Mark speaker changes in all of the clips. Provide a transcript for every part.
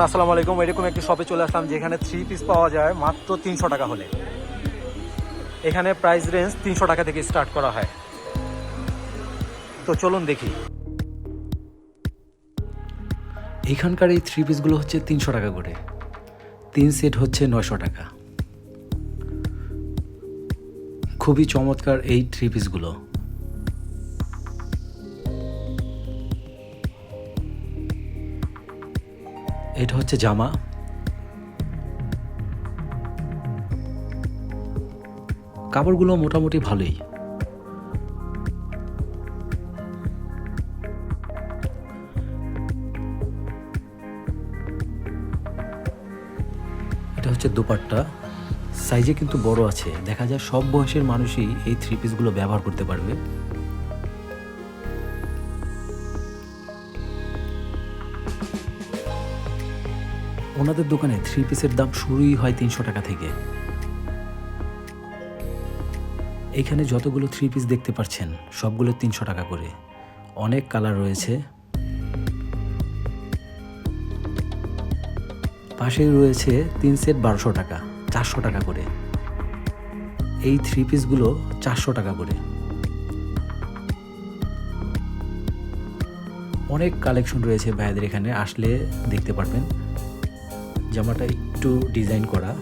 Speaker 1: আসসালামু আলাইকুম, এরকম একটি শপে চলে আসলাম যেখানে থ্রি পিস পাওয়া যায় মাত্র তিনশো টাকা হলে। এখানে প্রাইস রেঞ্জ তিনশো টাকা থেকে স্টার্ট করা হয়। তো চলুন দেখি।
Speaker 2: এখানকার এই থ্রি পিসগুলো হচ্ছে তিনশো টাকা করে। তিন সেট হচ্ছে নয়শো টাকা। খুবই চমৎকার এই থ্রি পিসগুলো এটা হচ্ছে জামা। কাপড়গুলো মোটামুটি ভালোই। এটা হচ্ছে দোপাট্টা। সাইজে কিন্তু বড় আছে। দেখা যায় সব বয়সের মানুষই এই থ্রি পিসগুলো ব্যবহার করতে পারবে। ওনাদের দোকানে থ্রি পিসের দাম শুরুই হয় তিনশো টাকা থেকে। এখানে যতগুলো থ্রি পিস দেখতে পাচ্ছেন, সবগুলো তিনশো টাকা করে। অনেক কালার রয়েছে। পাশেই রয়েছে তিন সেট বারোশো টাকা, চারশো টাকা করে। এই থ্রি পিসগুলো চারশো টাকা করে। অনেক কালেকশন রয়েছে ভাইয়াদের এখানে, আসলে দেখতে পারবেন। জামাটা একটু ডিজাইন করা।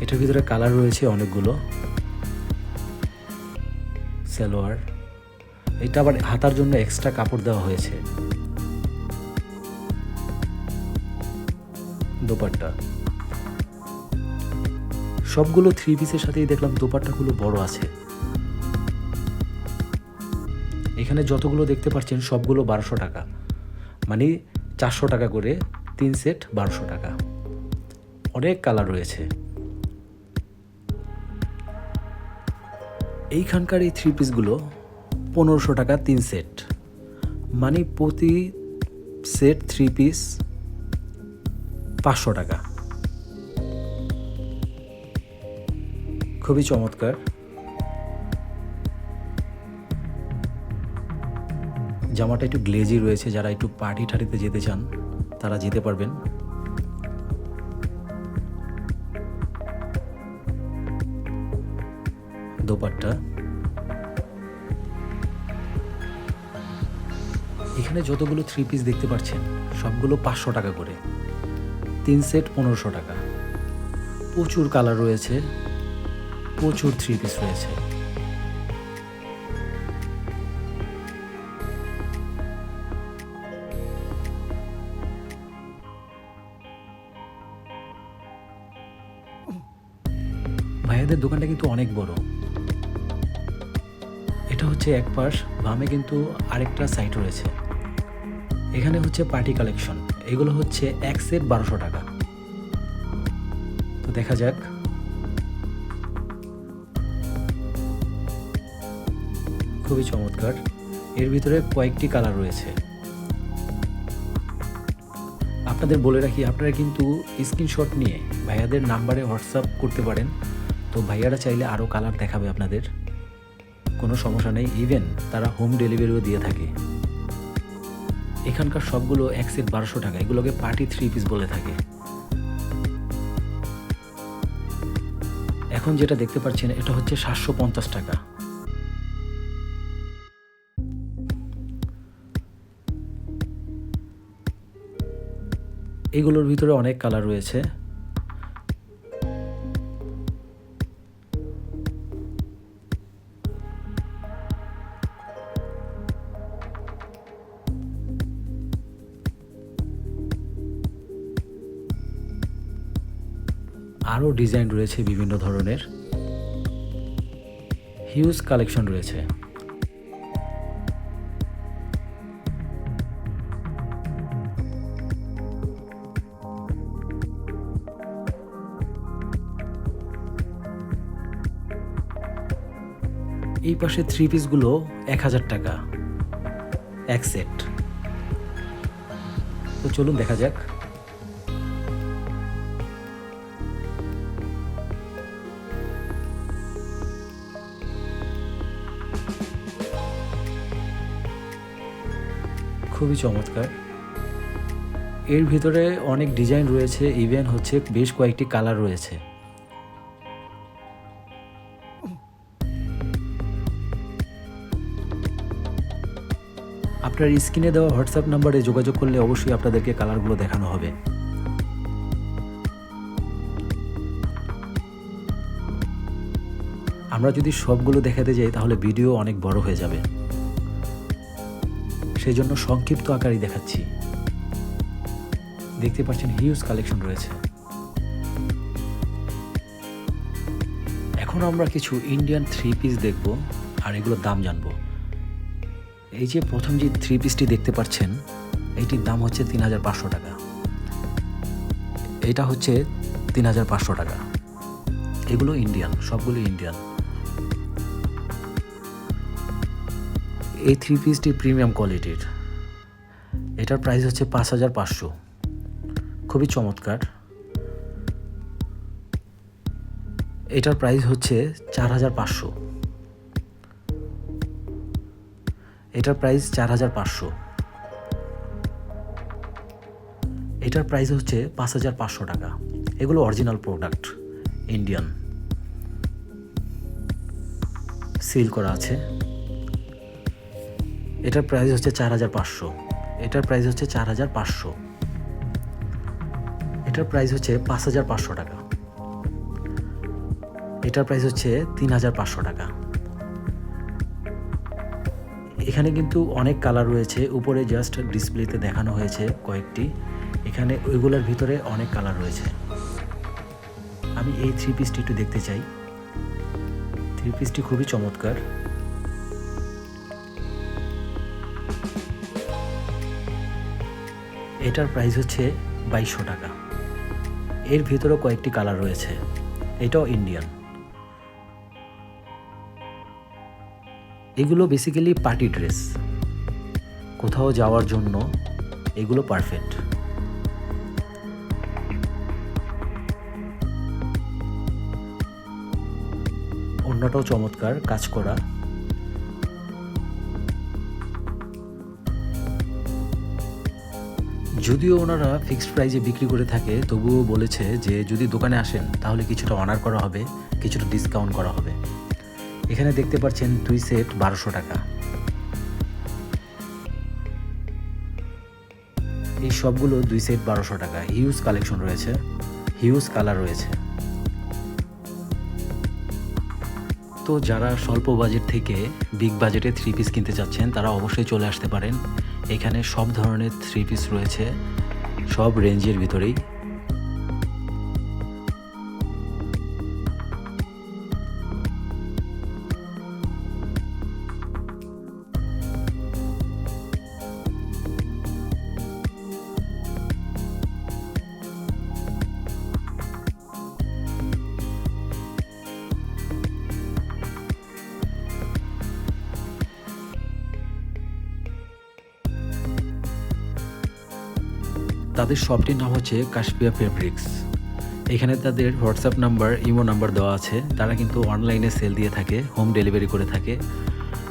Speaker 2: এটার ভিতরে কালার রয়েছে অনেকগুলো। সালোয়ার। এটা আবার হাতার জন্য এক্সট্রা কাপড় দেওয়া হয়েছে। দোপাট্টা। সবগুলো থ্রি পিসের সাথেই দেখলাম দোপাট্টাগুলো বড় আছে। এখানে যতগুলো দেখতে পাচ্ছেন, সবগুলো বারোশো টাকা। মানে চারশো টাকা করে তিন সেট বারোশো টাকা। অনেক কালার রয়েছে। এইখানকার এই থ্রি পিসগুলো পনেরোশো টাকা তিন সেট। মানে প্রতি সেট থ্রি পিস পাঁচশো টাকা। খুবই চমৎকার। জামাটা একটু গ্লেজি রয়েছে, যারা একটু পার্টি ঠাটিতে যেতে চান, তারা যেতে পারবেন। দোপাট্টা। এখানে যতগুলো থ্রি পিস দেখতে পাচ্ছেন, সবগুলো পাঁচশো টাকা করে। তিন সেট পনেরোশো টাকা। প্রচুর কালার রয়েছে, প্রচুর থ্রি পিস রয়েছে। ভাইয়াদের দোকানটা কিন্তু অনেক বড়। এটা হচ্ছে এক পাশ, বামে কিন্তু আরেকটা সাইট রয়েছে। এখানে হচ্ছে পার্টি কালেকশন এগুলো হচ্ছে এক সেট বারোশো টাকা। তো দেখা যাক। খুবই চমৎকার। এর ভিতরে কয়েকটি কালার রয়েছে। আপনাদের বলে রাখি, আপনারা কিন্তু স্ক্রিনশট নিয়ে ভাইয়াদের নাম্বারে হোয়াটসঅ্যাপ করতে পারেন। তো ভাইয়ারা চাইলে আরও কালার দেখাবে আপনাদের। কোনো সমস্যা নেই ইভেন তারা হোম ডেলিভারিও দিয়ে থাকে। এখানকার সবগুলো এক সেট বারোশো টাকা, এগুলোকে পার্টি থ্রি পিস বলে থাকে। এখন যেটা দেখতে পাচ্ছেন, এটা হচ্ছে সাতশো পঞ্চাশ টাকা। এগুলোর ভিতরে অনেক কালার রয়েছে। আরও ডিজাইন রয়েছে বিভিন্ন ধরনের। হিউজ কালেকশন রয়েছে। এই পাশে থ্রি পিসগুলো এক হাজার টাকা। এক সেট তো চলুন দেখা যাক। খুবই চমৎকার। এর ভিতরে অনেক ডিজাইন রয়েছে, ইভেন হচ্ছে বেশ কয়েকটি কালার রয়েছে। আপনার স্ক্রিনে দেওয়া হোয়াটসঅ্যাপ নাম্বারে যোগাযোগ করলে অবশ্যই আপনাদেরকে কালারগুলো দেখানো হবে। আমরা যদি সবগুলো দেখাতে যাই, তাহলে ভিডিও অনেক বড় হয়ে যাবে। সেই জন্য সংক্ষিপ্ত আকারই দেখাচ্ছি। দেখতে পাচ্ছেন হিউজ কালেকশন রয়েছে। এখন আমরা কিছু ইন্ডিয়ান থ্রি পিস দেখব আর এগুলোর দাম জানব। এই যে প্রথম যে থ্রি পিসটি দেখতে পাচ্ছেন এইটির দাম হচ্ছে তিন হাজার পাঁচশো টাকা। এটা হচ্ছে তিন হাজার পাঁচশো টাকা। এগুলো ইন্ডিয়ান সবগুলো ইন্ডিয়ান এই থ্রি পিসটি প্রিমিয়াম কোয়ালিটির এটার প্রাইস হচ্ছে পাঁচ হাজার পাঁচশো। খুবই চমৎকার। এটার প্রাইস হচ্ছে চার হাজার পাঁচশো। এটার প্রাইস চার হাজার পাঁচশো। এটার প্রাইস হচ্ছে পাঁচ হাজার পাঁচশো টাকা। এগুলো অরিজিনাল প্রোডাক্ট ইন্ডিয়ান সিল করা আছে। এটার প্রাইস হচ্ছে চার হাজার পাঁচশো। এটার প্রাইস হচ্ছে চার হাজার পাঁচশো। এটার প্রাইস হচ্ছে পাঁচ হাজার পাঁচশো টাকা। এটার প্রাইস হচ্ছে তিন হাজার পাঁচশো টাকা। এখানে কিন্তু অনেক কালার রয়েছে। উপরে জাস্ট ডিসপ্লেতে দেখানো হয়েছে কয়েকটি। এখানে ওইগুলোর ভিতরে অনেক কালার রয়েছে। আমি এই থ্রি পিসটি একটু দেখতে চাই। থ্রি পিসটি খুবই চমৎকার। এটার প্রাইস হচ্ছে বাইশশো টাকা। এর ভিতরেও কয়েকটি কালার রয়েছে। এটাও ইন্ডিয়ান এগুলো বেসিক্যালি পার্টি ড্রেস কোথাও যাওয়ার জন্য এগুলো পারফেক্ট অন্যটাও চমৎকার কাজ করা। যদিও ওনারা ফিক্সড প্রাইজে বিক্রি করে থাকে, তবুও বলেছে যে যদি দোকানে আসেন, তাহলে কিছুটা অনার করা হবে, কিছুটা ডিসকাউন্ট করা হবে। এখানে দেখতে পাচ্ছেন দুই সেট বারোশো টাকা। এই সবগুলো দুই সেট বারোশো টাকা। হিউজ কালেকশন রয়েছে। হিউজ কালার রয়েছে। তো যারা স্বল্প বাজেট থেকে বিগ বাজেটে থ্রি পিস কিনতে চাচ্ছেন, তারা অবশ্যই চলে আসতে পারেন। এখানে সব ধরনের থ্রি পিস রয়েছে, সব রেঞ্জের ভিতরেই। তাদের শপটির নাম হচ্ছে কাশপিয়া ফেব্রিক্স। এখানে তাদের হোয়াটসঅ্যাপ নাম্বার, ইমো নাম্বার দেওয়া আছে। তারা কিন্তু অনলাইনে সেল দিয়ে থাকে, হোম ডেলিভারি করে থাকে।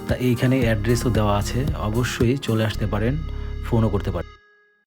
Speaker 2: তা এইখানে অ্যাড্রেসও দেওয়া আছে। অবশ্যই চলে আসতে পারেন, ফোনও করতে পারেন।